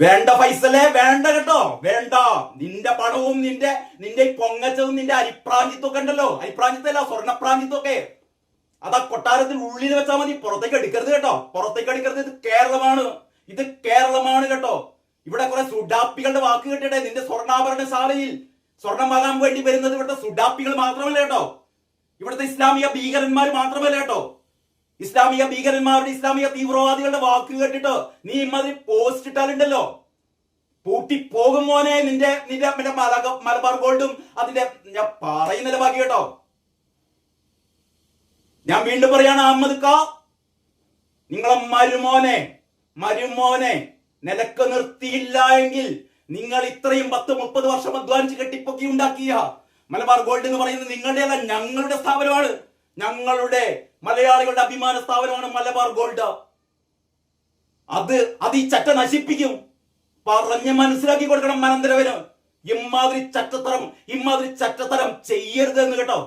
വേണ്ട ഫൈസലേ വേണ്ട കേട്ടോ. വേണ്ട. നിന്റെ പണവും നിന്റെ നിന്റെ പൊങ്ങച്ചതും നിന്റെ അരിപ്രാഞ്ചിത്തൊക്കെ ഉണ്ടല്ലോ. അരിപ്രാഞ്ചിത്തല്ല സ്വർണപ്രാഞ്ചിത്തൊക്കെ അതാ കൊട്ടാരത്തിൽ ഉള്ളിൽ വെച്ചാൽ മതി. പുറത്തേക്ക് എടുക്കരുത് കേട്ടോ. പുറത്തേക്ക് എടുക്കരുത്. ഇത് കേരളമാണ്. ഇത് കേരളമാണ് കേട്ടോ. ഇവിടെ കുറെ സുഡാപ്പികളുടെ വാക്ക് കേട്ടിട്ടെ. നിന്റെ സ്വർണാഭരണ ശാലയിൽ സ്വർണം വാങ്ങാൻ വേണ്ടി വരുന്നത് ഇവിടുത്തെ സുഡാപ്പികൾ മാത്രമല്ല കേട്ടോ. ഇവിടുത്തെ ഇസ്ലാമിക ഭീകരന്മാർ മാത്രമല്ല കേട്ടോ. ഇസ്ലാമിക ഭീകരന്മാരുടെ ഇസ്ലാമിക തീവ്രവാദികളുടെ വാക്ക് കേട്ടിട്ട്? നീ ഇമ്മതിരി പോസ്റ്റ് ഇട്ടാലുണ്ടല്ലോ. പൂട്ടി പോകും മോനെ നിന്റെ നിന്റെ മലബാർ ഗോൾഡും അതിന്റെ ഞാൻ പറയുന്നില്ല ബാക്കി കേട്ടോ. ഞാൻ വീണ്ടും പറയാണ് അഹമ്മദ് കാ നിങ്ങളെ മരുമോനെ മരുമോനെ നിലയ്ക്ക് നിർത്തിയില്ല എങ്കിൽ നിങ്ങൾ ഇത്രയും പത്ത് മുപ്പത് വർഷം അധ്വാനിച്ച് കെട്ടിപ്പൊക്കി ഉണ്ടാക്കിയ മലബാർ ഗോൾഡ് എന്ന് പറയുന്നത് നിങ്ങളുടെ ഞങ്ങളുടെ സ്ഥാപനമാണ്. ഞങ്ങളുടെ മലയാളികളുടെ അഭിമാന സ്ഥാപനമാണ് മലബാർ ഗോൾഡ്. അത് അത് ഈ ചട്ട നശിപ്പിക്കും. പറഞ്ഞ് മനസ്സിലാക്കി കൊടുക്കണം മനന്തരവന് ഇമാതിരി ചട്ടത്തരം ഇമാതിരി ചട്ടത്തരം ചെയ്യരുത് എന്ന് കേട്ടോ.